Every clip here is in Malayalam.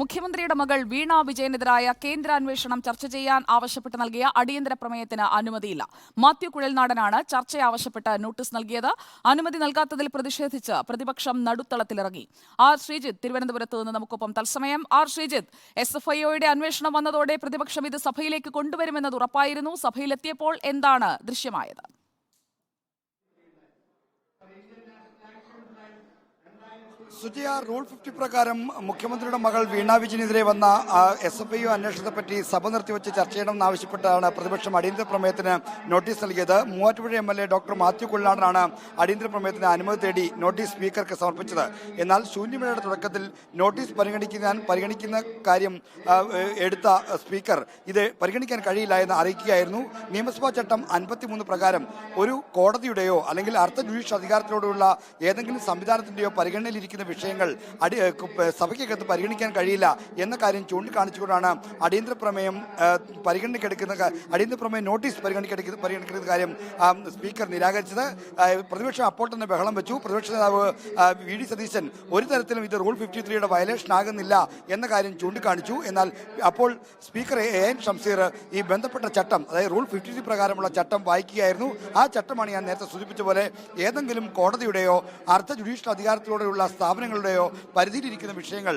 മുഖ്യമന്ത്രിയുടെ മകൾ വീണ വിജയനെതിരായ കേന്ദ്ര അന്വേഷണം ചർച്ച ചെയ്യാൻ ആവശ്യപ്പെട്ട് നൽകിയ അടിയന്തര പ്രമേയത്തിന് അനുമതിയില്ല. മാത്യു കുഴൽനാടനാണ് ചർച്ച ആവശ്യപ്പെട്ട് നോട്ടീസ് നൽകിയത്. അനുമതി നൽകാത്തതിൽ പ്രതിഷേധിച്ച് പ്രതിപക്ഷം നടുത്തളത്തിലിറങ്ങി. ആർ ശ്രീജിത്ത് തിരുവനന്തപുരത്ത് നിന്ന് നമുക്കൊപ്പം തത്സമയം. ആർ ശ്രീജിത്ത് എസ് എഫ് ഐഒയുടെ അന്വേഷണം വന്നതോടെ പ്രതിപക്ഷം ഇത് സഭയിലേക്ക് കൊണ്ടുവരുമെന്നത് ഉറപ്പായിരുന്നു. സഭയിലെത്തിയപ്പോൾ എന്താണ് ദൃശ്യമായത്? സുജയ റൂൾ ഫിഫ്റ്റി പ്രകാരം മുഖ്യമന്ത്രിയുടെ മകൾ വീണ വിജയനെതിരെ വന്ന എസ് എഫ് ഐ അന്വേഷണത്തെ പറ്റി സഭ നിർത്തിവെച്ച് ചർച്ച ചെയ്യണമെന്ന് ആവശ്യപ്പെട്ടാണ് പ്രതിപക്ഷം അടിയന്തര പ്രമേയത്തിന് നോട്ടീസ് നൽകിയത്. Muvattupuzha M L A doctor Mathew കുള്ളാടനാണ് അടിയന്തര പ്രമേയത്തിന് അനുമതി തേടി നോട്ടീസ് സ്പീക്കർക്ക് സമർപ്പിച്ചത്. എന്നാൽ ശൂന്യമേളയുടെ തുടക്കത്തിൽ നോട്ടീസ് പരിഗണിക്കാൻ പരിഗണിക്കുന്ന കാര്യം എടുത്ത സ്പീക്കർ ഇത് പരിഗണിക്കാൻ കഴിയില്ല എന്ന് അറിയിക്കുകയായിരുന്നു. നിയമസഭാ ചട്ടം അൻപത്തിമൂന്ന് പ്രകാരം ഒരു കോടതിയുടെയോ അല്ലെങ്കിൽ അർത്ഥ ജുഡീഷ്യൽ അധികാരത്തിലൂടെയുള്ള ഏതെങ്കിലും സംവിധാനത്തിന്റെയോ പരിഗണനയിലിരിക്കുന്ന വിഷയങ്ങൾ അടി സഭയ്ക്കകത്ത് പരിഗണിക്കാൻ കഴിയില്ല എന്ന കാര്യം ചൂണ്ടിക്കാണിച്ചുകൊണ്ടാണ് അടിയന്തര പ്രമേയം പരിഗണിക്കെടുക്കുന്ന അടിയന്തര പ്രമേയം നോട്ടീസ് പരിഗണിക്കെടുക്കുന്ന പരിഗണിക്കുന്ന കാര്യം സ്പീക്കർ നിരാകരിച്ചത്. പ്രതിപക്ഷം അപ്പോൾ തന്നെ ബഹളം വെച്ചു. പ്രതിപക്ഷ നേതാവ് വി. ഡി. സതീശൻ ഒരു തരത്തിലും ഇത് റൂൾ ഫിഫ്റ്റി ത്രീയുടെ വയലേഷൻ ആകുന്നില്ല എന്ന കാര്യം ചൂണ്ടിക്കാണിച്ചു. എന്നാൽ അപ്പോൾ സ്പീക്കർ എ എൻ ഷംസീർ ഈ ബന്ധപ്പെട്ട ചട്ടം അതായത് റൂൾ ഫിഫ്റ്റി ത്രീ പ്രകാരമുള്ള ചട്ടം വായിക്കുകയായിരുന്നു. ആ ചട്ടമാണ് ഞാൻ നേരത്തെ സൂചിപ്പിച്ച പോലെ ഏതെങ്കിലും കോടതിയുടെയോ അർദ്ധ ജുഡീഷ്യൽ അധികാരത്തിലൂടെയുള്ള സ്ഥാപനങ്ങളുടെയോ പരിധിയിലിരിക്കുന്ന വിഷയങ്ങൾ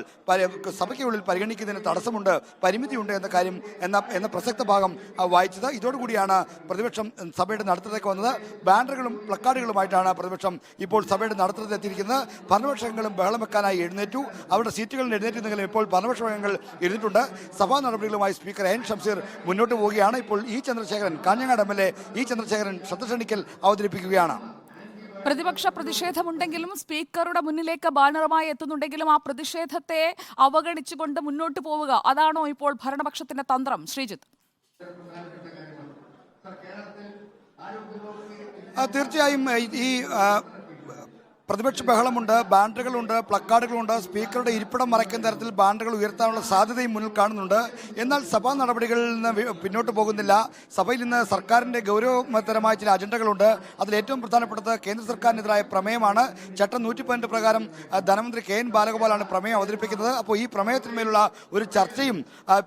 സഭയ്ക്കുള്ളിൽ പരിഗണിക്കുന്നതിന് തടസ്സമുണ്ട് പരിമിതിയുണ്ട് എന്ന കാര്യം എന്ന എന്ന പ്രസക്ത ഭാഗം വായിച്ചത്. ഇതോടുകൂടിയാണ് പ്രതിപക്ഷം സഭയുടെ നടത്തത്തിലേക്ക് വന്നത്. ബാനറുകളും പ്ലക്കാർഡുകളുമായിട്ടാണ് പ്രതിപക്ഷം ഇപ്പോൾ സഭയുടെ നടത്തത്തിലെത്തിയിരിക്കുന്നത് ഭരണപക്ഷങ്ങളും ബഹളം വെക്കാനായി എഴുന്നേറ്റു. അവരുടെ സീറ്റുകളിൽ എഴുന്നേറ്റുന്നെങ്കിലും ഇപ്പോൾ ഭരണപക്ഷ അംഗങ്ങൾ ഇരുന്നിട്ടുണ്ട്. സഭാ നടപടികളുമായി സ്പീക്കർ എൻ ഷംസീർ മുന്നോട്ട് പോവുകയാണ്. ഇപ്പോൾ E Chandrasekharan Kanhangad M L A E Chandrasekharan ശ്രദ്ധ ക്ഷണിക്കൽ അവതരിപ്പിക്കുകയാണ്. പ്രതിപക്ഷ പ്രതിഷേധമുണ്ടെങ്കിലും സ്പീക്കറുടെ മുന്നിലേക്ക് ബാനറുമായി എത്തുന്നുണ്ടെങ്കിലും ആ പ്രതിഷേധത്തെ അവഗണിച്ചുകൊണ്ട് മുന്നോട്ട് പോവുക. അതാണോ ഇപ്പോൾ ഭരണപക്ഷത്തിന്റെ തന്ത്രം? ശ്രീജിത്ത്. തീർച്ചയായും ഈ പ്രതിപക്ഷ ബഹളമുണ്ട് ബാനറുകളുണ്ട് പ്ലക്കാർഡുകളുണ്ട്. സ്പീക്കറുടെ ഇരിപ്പിടം മറയ്ക്കുന്ന തരത്തിൽ ബാനറുകൾ ഉയർത്താനുള്ള സാധ്യതയും മുന്നിൽ കാണുന്നുണ്ട്. എന്നാൽ സഭാ നടപടികളിൽ നിന്ന് പിന്നോട്ട് പോകുന്നില്ല. സഭയിൽ നിന്ന് സർക്കാരിന്റെ ഗൗരവതരമായ ചില അജണ്ടകളുണ്ട്. അതിൽ ഏറ്റവും പ്രധാനപ്പെട്ടത് കേന്ദ്ര സർക്കാരിനെതിരായ പ്രമേയമാണ്. ചട്ടം നൂറ്റി പതിനെട്ട് പ്രകാരം ധനമന്ത്രി കെ എൻ ബാലഗോപാലാണ് പ്രമേയം അവതരിപ്പിക്കുന്നത്. അപ്പോൾ ഈ പ്രമേയത്തിന്മേലുള്ള ഒരു ചർച്ചയും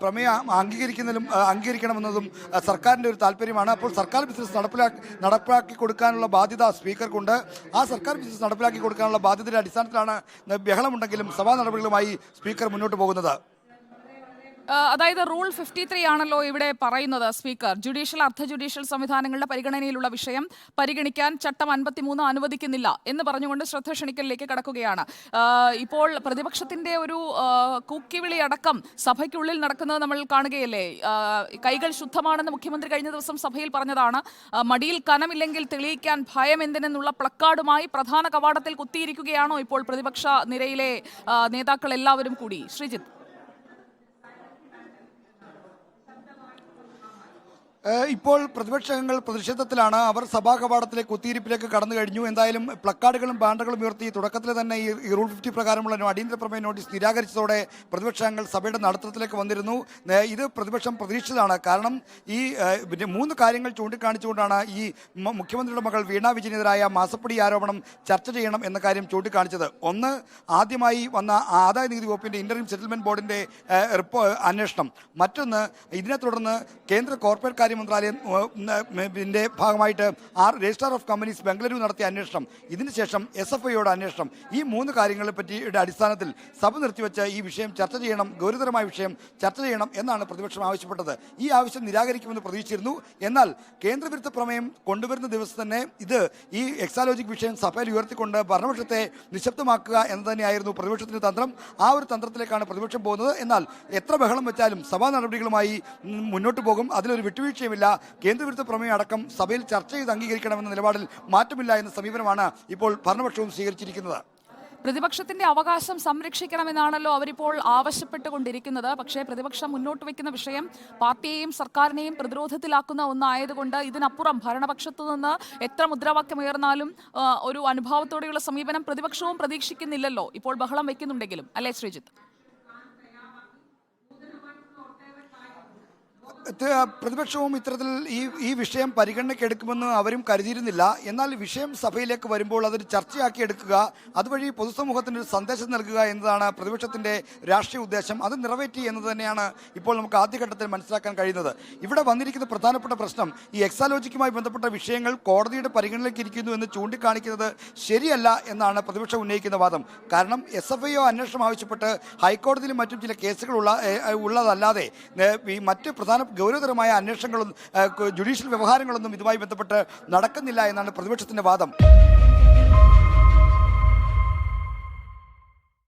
പ്രമേയം അംഗീകരിക്കുന്നതിലും അംഗീകരിക്കണമെന്നതും സർക്കാരിന്റെ ഒരു താല്പര്യമാണ്. അപ്പോൾ സർക്കാർ ബിസിനസ് നടപ്പിലാക്കി നടപ്പാക്കി കൊടുക്കാനുള്ള ബാധ്യത സ്പീക്കർക്കുണ്ട്. ആ സർക്കാർ ബിസിനസ് നടപ്പിലാക്കി കൊടുക്കാനുള്ള ബാധ്യതയുടെ അടിസ്ഥാനത്തിലാണ് ബഹളമുണ്ടെങ്കിലും സഭാ നടപടികളുമായി സ്പീക്കർ മുന്നോട്ട് പോകുന്നത്. അതായത് റൂൾ ഫിഫ്റ്റി ത്രീ ആണല്ലോ ഇവിടെ പറയുന്നത് സ്പീക്കർ. ജുഡീഷ്യൽ അർദ്ധ ജുഡീഷ്യൽ സംവിധാനങ്ങളുടെ പരിഗണനയിലുള്ള വിഷയം പരിഗണിക്കാൻ ചട്ടം അൻപത്തിമൂന്ന് അനുവദിക്കുന്നില്ല എന്ന് പറഞ്ഞുകൊണ്ട് ശ്രദ്ധ ക്ഷണിക്കലിലേക്ക് കടക്കുകയാണ്. ഇപ്പോൾ പ്രതിപക്ഷത്തിന്റെ ഒരു കൂക്കിവിളി അടക്കം സഭയ്ക്കുള്ളിൽ നടക്കുന്നത് നമ്മൾ കാണുകയല്ലേ? കൈകൾ ശുദ്ധമാണെന്ന് മുഖ്യമന്ത്രി കഴിഞ്ഞ ദിവസം സഭയിൽ പറഞ്ഞതാണ്. മടിയിൽ കനമില്ലെങ്കിൽ തെളിയിക്കാൻ ഭയം എന്തിനെന്നുള്ള പ്ലക്കാർഡുമായി പ്രധാന കവാടത്തിൽ കുത്തിയിരിക്കുകയാണോ ഇപ്പോൾ പ്രതിപക്ഷ നിരയിലെ നേതാക്കൾ എല്ലാവരും കൂടി? ശ്രീജിത്ത്. ഇപ്പോൾ പ്രതിപക്ഷങ്ങൾ പ്രതിഷേധത്തിലാണ്. അവർ സഭാ കവാടത്തിലെ കുത്തിയിരിപ്പിലേക്ക് കടന്നു കഴിഞ്ഞു. എന്തായാലും പ്ലക്കാർഡുകളും ബാനറുകളും ഉയർത്തി തുടക്കത്തിൽ തന്നെ ഈ റൂൾ ഫിഫ്റ്റി പ്രകാരമുള്ള അടിയന്തര പ്രമേയ നോട്ടീസ് നിരാകരിച്ചതോടെ പ്രതിപക്ഷങ്ങൾ സഭയുടെ നടത്തത്തിലേക്ക് വന്നിരുന്നു. ഇത് പ്രതിപക്ഷം പ്രതീക്ഷിച്ചതാണ്. കാരണം ഈ മൂന്ന് കാര്യങ്ങൾ ചൂണ്ടിക്കാണിച്ചുകൊണ്ടാണ് ഈ മുഖ്യമന്ത്രിയുടെ മകൾ വീണ വിജയനെതിരായ മാസപ്പടി ആരോപണം ചർച്ച ചെയ്യണം എന്ന കാര്യം ചൂണ്ടിക്കാണിച്ചത്. ഒന്ന് ആദ്യമായി വന്ന ആദായ നികുതി വകുപ്പിന്റെ ഇന്റർവ്യൂ സെറ്റിൽമെന്റ് ബോർഡിന്റെ അന്വേഷണം. മറ്റൊന്ന് ഇതിനെ തുടർന്ന് കേന്ദ്ര കോർപ്പറേറ്റ് മന്ത്രാലയം ഇതിന്റെ ഭാഗമായിട്ട് R registrar of companies Bengaluru നടത്തിയ അന്വേഷണം. ഇതിനുശേഷം എസ് എഫ് ഐയോട് അന്വേഷണം. ഈ മൂന്ന് കാര്യങ്ങളെ പറ്റിയുടെ അടിസ്ഥാനത്തിൽ സഭ നിർത്തിവെച്ച് ഈ വിഷയം ചർച്ച ചെയ്യണം ഗൗരവതരമായ വിഷയം ചർച്ച ചെയ്യണം എന്നാണ് പ്രതിപക്ഷം ആവശ്യപ്പെട്ടത്. ഈ ആവശ്യം നിരാകരിക്കുമെന്ന് പ്രതീക്ഷിച്ചിരുന്നു. എന്നാൽ കേന്ദ്രവിരുദ്ധ പ്രമേയം കൊണ്ടുവരുന്ന ദിവസം തന്നെ ഇത് ഈ എക്സാലോജിക് വിഷയം സഭയിൽ ഉയർത്തിക്കൊണ്ട് ഭരണപക്ഷത്തെ നിശബ്ദമാക്കുക എന്ന് തന്നെയായിരുന്നു പ്രതിപക്ഷത്തിന്റെ തന്ത്രം. ആ ഒരു തന്ത്രത്തിലേക്കാണ് പ്രതിപക്ഷം പോകുന്നത്. എന്നാൽ എത്ര ബഹളം വെച്ചാലും സഭാ നടപടികളുമായി മുന്നോട്ട് പോകും. അതിലൊരു വിട്ടുവീഴ്ചയുമില്ല കേന്ദ്രവിരുദ്ധ പ്രമേയം അടക്കം സഭയിൽ ചർച്ച ചെയ്ത് അംഗീകരിക്കണമെന്ന നിലപാടിൽ മാറ്റമില്ല എന്ന സമീപനമാണ് ഇപ്പോൾ ഭരണപക്ഷവും സ്വീകരിച്ചിരിക്കുന്നത്. പ്രതിപക്ഷത്തിന്റെ അവകാശം സംരക്ഷിക്കണമെന്നാണല്ലോ അവരിപ്പോൾ ആവശ്യപ്പെട്ടുകൊണ്ടിരിക്കുന്നത്. പക്ഷേ പ്രതിപക്ഷം മുന്നോട്ട് വയ്ക്കുന്ന വിഷയം പാർട്ടിയെയും സർക്കാരിനെയും പ്രതിരോധത്തിലാക്കുന്ന ഒന്നായതുകൊണ്ട് ഇതിനപ്പുറം ഭരണപക്ഷത്തു നിന്ന് എത്ര മുദ്രാവാക്യമുയർന്നാലും ഒരു അനുഭാവത്തോടെയുള്ള സമീപനം പ്രതിപക്ഷവും പ്രതീക്ഷിക്കുന്നില്ലല്ലോ. ഇപ്പോൾ ബഹളം വയ്ക്കുന്നുണ്ടെങ്കിലും. അല്ലേ ശ്രീജിത്ത്? പ്രതിപക്ഷവും ഇത്തരത്തിൽ ഈ ഈ വിഷയം പരിഗണനയ്ക്ക് എടുക്കുമെന്ന് അവരും കരുതിയിരുന്നില്ല. എന്നാൽ വിഷയം സഭയിലേക്ക് വരുമ്പോൾ അതൊരു ചർച്ചയാക്കി എടുക്കുക അതുവഴി പൊതുസമൂഹത്തിന് ഒരു സന്ദേശം നൽകുക എന്നതാണ് പ്രതിപക്ഷത്തിന്റെ രാഷ്ട്രീയ ഉദ്ദേശം. അത് നിറവേറ്റി എന്ന് തന്നെയാണ് ഇപ്പോൾ നമുക്ക് ആദ്യഘട്ടത്തിൽ മനസ്സിലാക്കാൻ കഴിയുന്നത്. ഇവിടെ വന്നിരിക്കുന്ന പ്രധാനപ്പെട്ട പ്രശ്നം ഈ എക്സാലോജിക്കുമായി ബന്ധപ്പെട്ട വിഷയങ്ങൾ കോടതിയുടെ പരിഗണനയിലേക്ക് ഇരിക്കുന്നു എന്ന് ചൂണ്ടിക്കാണിക്കുന്നത് ശരിയല്ല എന്നാണ് പ്രതിപക്ഷം ഉന്നയിക്കുന്ന വാദം. കാരണം എസ് എഫ് ഐ അന്വേഷണം ആവശ്യപ്പെട്ട് ഹൈക്കോടതിയിലും മറ്റും ചില കേസുകളുള്ള ഏ, ഏ, ഉള്ളതല്ലാതെ ഈ മറ്റ് പ്രധാന ഗൗരവതരമായ അന്വേഷണങ്ങളും ജുഡീഷ്യൽ വ്യവഹാരങ്ങളൊന്നും ഇതുമായി ബന്ധപ്പെട്ട് നടക്കുന്നില്ല എന്നാണ് പ്രതിപക്ഷത്തിന്റെ വാദം.